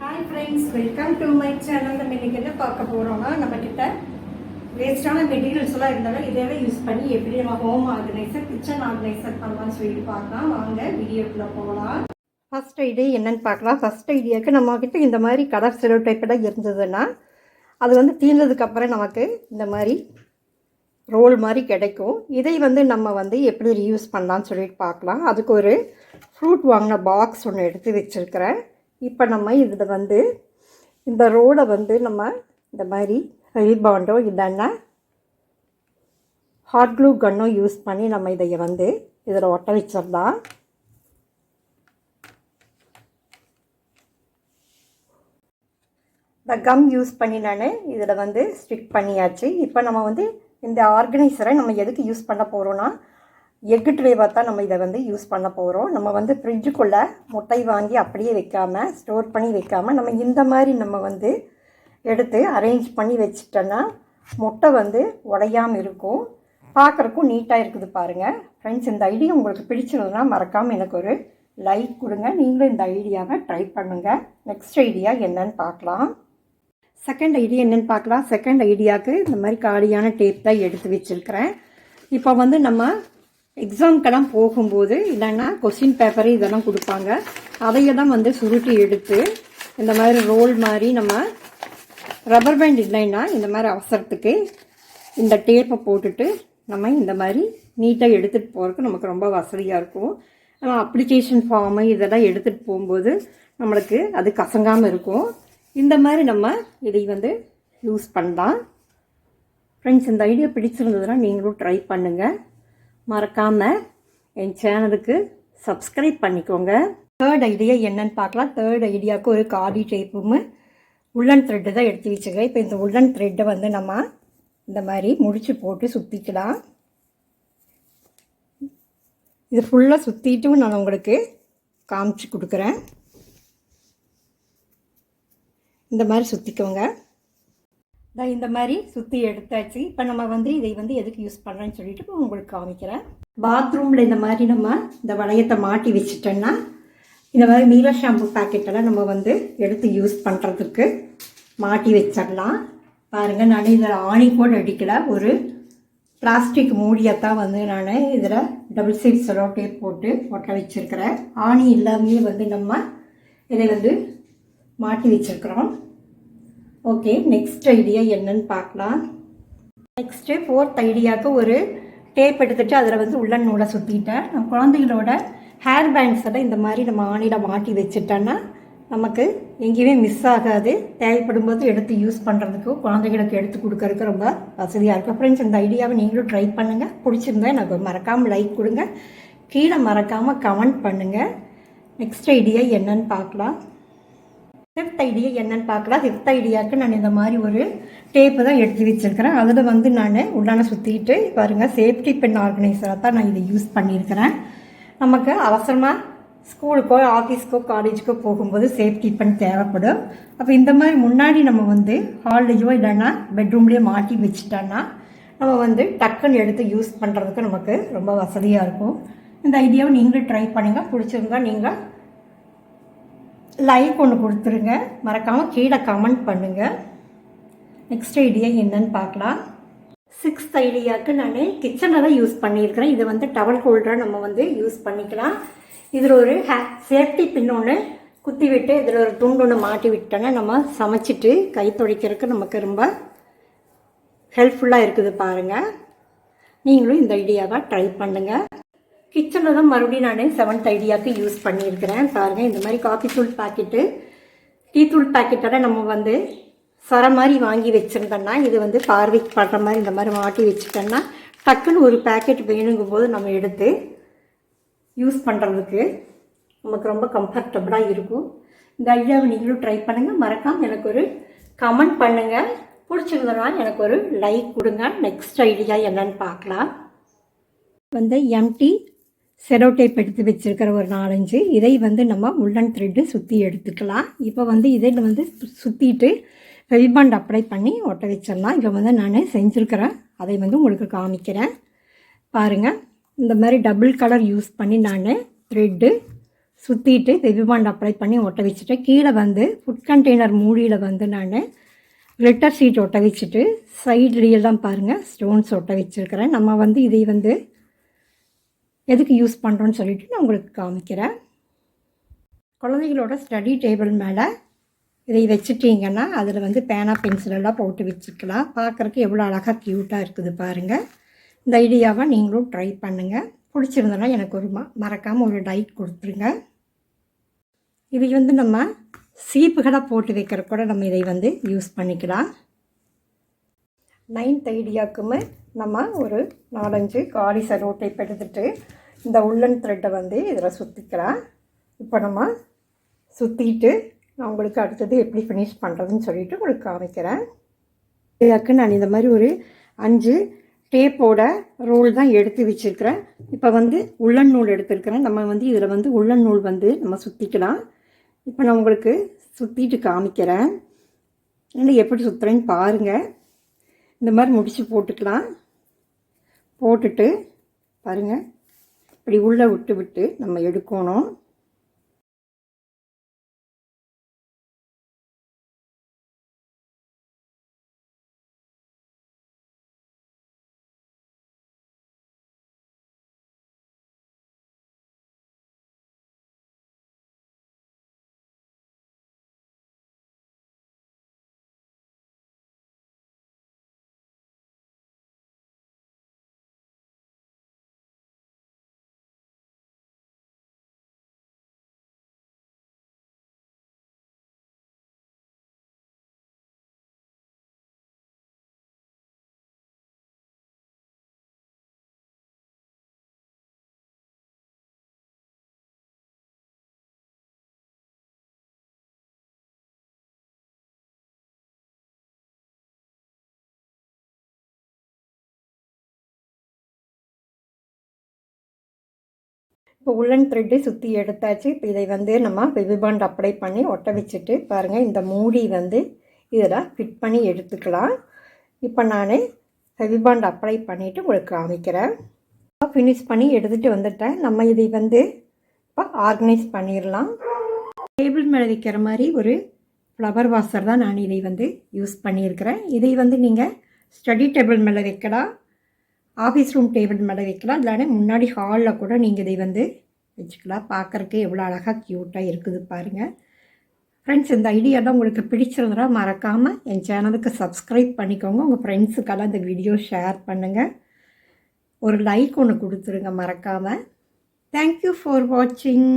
Hi friends welcome to my channel நம்ம இன்னைக்கு என்ன பார்க்க போகிறோம்னா நம்ம கிட்ட வேஸ்டான மெட்டீரியல்ஸ் எல்லாம் இருந்தாலும் இதெல்லாம் யூஸ் பண்ணி எப்படி நம்ம ஹோம் ஆர்கனைசர் கிச்சன் ஆர்கனைசர் பண்ணலாம்னு சொல்லிட்டு பார்க்கலாம். வாங்க வீடியோக்குள்ள போகலாம் ஃபர்ஸ்ட் ஐடியா என்னென்னு பார்க்கலாம். ஃபர்ஸ்ட் ஐடியாவுக்கு நம்ம கிட்ட இந்த மாதிரி கலர் செலவு டைப்பெல்லாம் இருந்ததுன்னா அது வந்து தீர்ந்ததுக்கப்புறம் நமக்கு இந்த மாதிரி ரோல் மாதிரி கிடைக்கும். இதை வந்து நம்ம வந்து எப்படி ரீயூஸ் பண்ணலாம்னு சொல்லிட்டு பார்க்கலாம். அதுக்கு ஒரு ஃப்ரூட் வாங்கின பாக்ஸ் ஒன்று எடுத்து வச்சுருக்கிறேன். இப்போ நம்ம இதில் வந்து இந்த ரோடை வந்து நம்ம இந்த மாதிரி பாண்டோ இல்லைன்னா ஹாட் க்ளூ கன்னோ யூஸ் பண்ணி நம்ம இதை வந்து இதில் ஒட்ட வச்சிடலாம். இந்த கம் யூஸ் பண்ணி நான் இதில் வந்து ஸ்டிக் பண்ணியாச்சு. இப்போ நம்ம வந்து இந்த ஆர்கனைசரை நம்ம எதுக்கு யூஸ் பண்ண போகிறோன்னா எக்கு ட்ரேவாக தான் நம்ம இதை வந்து யூஸ் பண்ண போகிறோம் நம்ம வந்து ஃப்ரிட்ஜுக்குள்ளே முட்டை வாங்கி அப்படியே வைக்காமல் ஸ்டோர் பண்ணி வைக்காமல் நம்ம இந்த மாதிரி நம்ம வந்து எடுத்து அரேஞ்ச் பண்ணி வச்சிட்டோன்னா முட்டை வந்து உடையாமல் இருக்கும். பார்க்குறக்கும் நீட்டாக இருக்குது பாருங்கள் ஃப்ரெண்ட்ஸ் இந்த ஐடியா உங்களுக்கு பிடிச்சிருந்ததுன்னா மறக்காமல் எனக்கு ஒரு லைக் கொடுங்க. நீங்களும் இந்த ஐடியாவை ட்ரை பண்ணுங்கள் நெக்ஸ்ட் ஐடியா என்னன்னு பார்க்கலாம். செகண்ட் ஐடியா என்னன்னு பார்க்கலாம். செகண்ட் ஐடியாவுக்கு இந்த மாதிரி காலியான டேப் தான் எடுத்து வச்சிருக்கிறேன். இப்போ வந்து நம்ம எக்ஸாம்க்கெல்லாம் போகும்போது இல்லைன்னா கொஸ்டின் பேப்பர் இதெல்லாம் கொடுப்பாங்க. அதையெல்லாம் வந்து சுருட்டி எடுத்து இந்த மாதிரி ரோல் மாதிரி நம்ம ரப்பர் பேண்ட் இல்லைன்னா இந்த மாதிரி அவசரத்துக்கு இந்த டேப்பை போட்டுட்டு நம்ம இந்த மாதிரி நீட்டாக எடுத்துகிட்டு போகிறதுக்கு நமக்கு ரொம்ப வசதியாக இருக்கும். நம்ம அப்ளிகேஷன் ஃபார்மு இதெல்லாம் எடுத்துகிட்டு போகும்போது நம்மளுக்கு அது கசங்காமல் இருக்கும். இந்த மாதிரி நம்ம இதை வந்து யூஸ் பண்ணலாம். ஃப்ரெண்ட்ஸ் இந்த ஐடியா பிடிச்சிருந்ததுன்னா நீங்களும் ட்ரை பண்ணுங்கள் மறக்காமல் என் சேனலுக்கு சப்ஸ்கிரைப் பண்ணிக்கோங்க. தேர்ட் ஐடியா என்னன்னு பார்க்கலாம். தேர்ட் ஐடியாவுக்கு ஒரு காடி டைப்பும் உள்ளன் த்ரெட்டு தான் எடுத்து வச்சுக்கிறேன் இப்போ இந்த உள்ளன் த்ரெட்டை வந்து நம்ம இந்த மாதிரி முடிச்சு போட்டு சுற்றிக்கலாம் இது ஃபுல்லாக சுற்றிட்டும் நான் உங்களுக்கு காமிச்சு கொடுக்குறேன். இந்த மாதிரி சுற்றிக்கோங்க நான் இந்த மாதிரி சுற்றி எடுத்தாச்சு. இப்போ நம்ம வந்து இதை வந்து எதுக்கு யூஸ் பண்ணுறேன்னு சொல்லிட்டு இப்போ உங்களுக்கு காமிக்கிறேன். பாத்ரூமில் இந்த மாதிரி நம்ம இந்த வளையத்தை மாட்டி வச்சுட்டோன்னா இந்த மாதிரி நீல ஷாம்பு பாக்கெட்டெல்லாம் நம்ம வந்து எடுத்து யூஸ் பண்ணுறதுக்கு மாட்டி வச்சிடலாம். பாருங்கள் நான் இதில் ஆணி கூட அடிக்கல. ஒரு பிளாஸ்டிக் மூடியத்தான் வந்து நான் இதில் டபுள் சைட் செலோ டேப் போட்டு ஒட்ட வச்சுருக்கிறேன். ஆணி இல்லாமையே வந்து நம்ம இதை வந்து மாட்டி வச்சுருக்குறோம். ஓகே நெக்ஸ்ட் ஐடியா என்னன்னு பார்க்கலாம். நெக்ஸ்ட்டு ஃபோர்த் ஐடியாவுக்கு ஒரு டேப் எடுத்துகிட்டு அதில் வந்து உள்ளன் நூலை சுற்றிட்டேன் நம்ம குழந்தைகளோட ஹேர் பேண்ட்ஸ் எல்லாம் இந்த மாதிரி நம்ம ஆணியில் மாட்டி வச்சுட்டோன்னா நமக்கு எங்கேயுமே மிஸ் ஆகாது. தேவைப்படும் போது எடுத்து யூஸ் பண்ணுறதுக்கு குழந்தைகளுக்கு எடுத்து கொடுக்கறதுக்கு ரொம்ப வசதியாக இருக்கும். ஃப்ரெண்ட்ஸ் இந்த ஐடியாவை நீங்களும் ட்ரை பண்ணுங்கள் பிடிச்சிருந்தா எனக்கு மறக்காமல் லைக் கொடுங்க. கீழே மறக்காமல் கமெண்ட் பண்ணுங்கள் நெக்ஸ்ட் ஐடியா என்னன்னு பார்க்கலாம். ஃபிஃப்த் ஐடியா என்னன்னு பார்க்கலாம் ஃபிஃப்த் ஐடியாவுக்கு நான் இந்த மாதிரி ஒரு டேப்பு தான் எடுத்து வச்சுருக்கிறேன். அதில் வந்து நான் உள்ளான சுற்றிட்டு பாருங்கள் சேஃப்டி பென் ஆர்கனைசராக தான் நான் இதை யூஸ் பண்ணியிருக்கிறேன் நமக்கு அவசரமாக ஸ்கூலுக்கோ ஆஃபீஸ்க்கோ காலேஜுக்கோ போகும்போது சேஃப்டி பென் தேவைப்படும். அப்போ இந்த மாதிரி முன்னாடி நம்ம வந்து ஹால்லையோ இல்லைன்னா பெட்ரூம்லேயோ மாட்டி வச்சுட்டோன்னா நம்ம வந்து டக்குன்னு எடுத்து யூஸ் பண்ணுறதுக்கு நமக்கு ரொம்ப வசதியாக இருக்கும். இந்த ஐடியாவை நீங்களும் ட்ரை பண்ணுங்கள் பிடிச்சிருந்தா நீங்கள் லைக் ஒன்று கொடுத்துருங்க. மறக்காமல் கீழே கமெண்ட் பண்ணுங்கள் நெக்ஸ்ட் ஐடியா என்னன்னு பார்க்கலாம். சிக்ஸ்த் ஐடியாவுக்கு நான் கிச்சனில் தான் யூஸ் பண்ணியிருக்கிறேன். இதை வந்து டவல் ஹோல்டராக நம்ம வந்து யூஸ் பண்ணிக்கலாம். இதில் ஒரு ஹே சேஃப்டி பின் ஒன்று குத்தி விட்டு இதில் ஒரு துண்டு ஒன்று மாட்டி விட்டோன்னா நம்ம சமைச்சிட்டு கை துடைக்கிறதுக்கு நமக்கு ரொம்ப ஹெல்ப்ஃபுல்லாக இருக்குது பாருங்கள் நீங்களும் இந்த ஐடியாவை ட்ரை பண்ணுங்கள் கிச்சனில் தான் மறுபடியும் நான் செவன்த் ஐடியாவுக்கு யூஸ் பண்ணியிருக்கிறேன். பாருங்கள் இந்த மாதிரி காஃபி தூள் பாக்கெட்டு டீ தூள் பாக்கெட்டெல்லாம் நம்ம வந்து சர மாதிரி வாங்கி வச்சுருந்தோம்னா இது வந்து பார்வைக்கு படுற மாதிரி இந்த மாதிரி மாட்டி வச்சுட்டோன்னா டக்குன்னு ஒரு பேக்கெட் வேணுங்கும் போது நம்ம எடுத்து யூஸ் பண்ணுறதுக்கு நமக்கு ரொம்ப கம்ஃபர்டபுளாக இருக்கும். இந்த ஐடியாவை நீங்களும் ட்ரை பண்ணுங்கள் மறக்காமல் எனக்கு ஒரு கமெண்ட் பண்ணுங்கள் பிடிச்சிருந்தனா எனக்கு ஒரு லைக் கொடுங்க. நெக்ஸ்ட் ஐடியா என்னன்னு பார்க்கலாம். வந்து எம்டி செரோ டேப் எடுத்து வச்சுருக்கிற ஒரு நாலஞ்சு. இதை வந்து நம்ம உள்ளன் த்ரெட்டு சுற்றி எடுத்துக்கலாம். இப்போ வந்து இதை வந்து சுற்றிட்டு ஃபெல்பாண்ட் அப்ளை பண்ணி ஒட்ட வச்சிடலாம். இப்போ வந்து நான் செஞ்சுருக்கிறேன். அதை வந்து உங்களுக்கு காமிக்கிறேன். பாருங்கள் இந்த மாதிரி டபுள் கலர் யூஸ் பண்ணி நான் த்ரெட்டு சுற்றிட்டு பெபிபாண்ட் அப்ளை பண்ணி ஒட்ட வச்சுட்டு கீழே வந்து ஃபுட் கண்டெய்னர் மூடியில் வந்து நான் glitter சீட் ஒட்ட வச்சுட்டு சைட்லேயெல்லாம் பாருங்கள் ஸ்டோன்ஸ் ஒட்ட வச்சுருக்கிறேன். நம்ம வந்து இதை வந்து எதுக்கு யூஸ் பண்ணுறோன்னு சொல்லிட்டு நான் உங்களுக்கு காமிக்கிறேன். குழந்தைகளோட ஸ்டடி டேபிள் மேலே இதை வச்சுட்டிங்கன்னா அதில் வந்து பேனா பென்சிலெல்லாம் போட்டு வச்சுக்கலாம். பார்க்குறக்கு எவ்வளோ அழகாக க்யூட்டாக இருக்குது பாருங்கள் இந்த ஐடியாவை நீங்களும் ட்ரை பண்ணுங்கள் பிடிச்சிருந்தனா எனக்கு ஒரு ம மறக்காமல் ஒரு டைட் கொடுத்துருங்க. இதை வந்து நம்ம சீப்புகளை போட்டு வைக்கிற கூட நம்ம இதை வந்து யூஸ் பண்ணிக்கலாம். நைன்த் ஐடியாவுக்குமே நம்ம ஒரு நாலஞ்சு காலி சரோட்டை எடுத்துட்டு இந்த உள்ளன் த்ரெட்டை வந்து இதில் சுற்றிக்கலாம் இப்போ நம்ம சுற்றிட்டு நான் உங்களுக்கு அடுத்தது எப்படி ஃபினிஷ் பண்ணுறதுன்னு சொல்லிட்டு உங்களுக்கு காமிக்கிறேன். இதுக்கு நான் இந்த மாதிரி ஒரு அஞ்சு டேப்போட ரோல் தான் எடுத்து வச்சுருக்கிறேன். இப்போ வந்து உள்ளன் நூல் எடுத்துருக்கிறேன். நம்ம வந்து இதில் வந்து உள்ளன் நூல் வந்து நம்ம சுற்றிக்கலாம் இப்போ நான் உங்களுக்கு சுற்றிட்டு காமிக்கிறேன். இல்லை எப்படி சுற்றுறேன்னு பாருங்கள் இந்த மாதிரி முடித்து போட்டுக்கலாம். போட்டுட்டு பாருங்கள் இப்படி உள்ளே விட்டு விட்டு நம்ம எடுக்கணும். இப்போ உள்ளன் த்ரெட்டு சுற்றி எடுத்தாச்சு. இப்போ இதை வந்து நம்ம விவிபாண்ட் அப்ளை பண்ணி ஒட்ட வச்சுட்டு பாருங்கள் இந்த மூடி வந்து இதில் ஃபிட் பண்ணி எடுத்துக்கலாம். இப்போ நான் பெபிபாண்ட் அப்ளை பண்ணிவிட்டு உங்களுக்கு காமிக்கிறேன். ஃபினிஷ் பண்ணி எடுத்துகிட்டு வந்துட்டேன். நம்ம இதை வந்து இப்போ ஆர்கனைஸ் பண்ணிடலாம். டேபிள் மேலே வைக்கிற மாதிரி ஒரு ஃப்ளவர் வாஷர் தான் நான் இதை வந்து யூஸ் பண்ணியிருக்கிறேன். இதை வந்து நீங்கள் ஸ்டடி டேபிள் மேலே வைக்கலாம். ஆஃபீஸ் ரூம் டேபிள் மேலே வைக்கலாம். இல்லைனா முன்னாடி ஹாலில் கூட நீங்கள் இதை வந்து வச்சுக்கலாம். பார்க்குறக்கே எவ்வளோ அழகாக க்யூட்டாக இருக்குது பாருங்கள் ஃப்ரெண்ட்ஸ் இந்த ஐடியாலாம் உங்களுக்கு பிடிச்சிருந்தா மறக்காமல் என் சேனலுக்கு சப்ஸ்கிரைப் பண்ணிக்கோங்க. உங்கள் ஃப்ரெண்ட்ஸுக்கெல்லாம் இந்த வீடியோ ஷேர் பண்ணுங்கள் ஒரு லைக் ஒன்று கொடுத்துருங்க மறக்காமல் தேங்க்யூ ஃபார் வாட்சிங்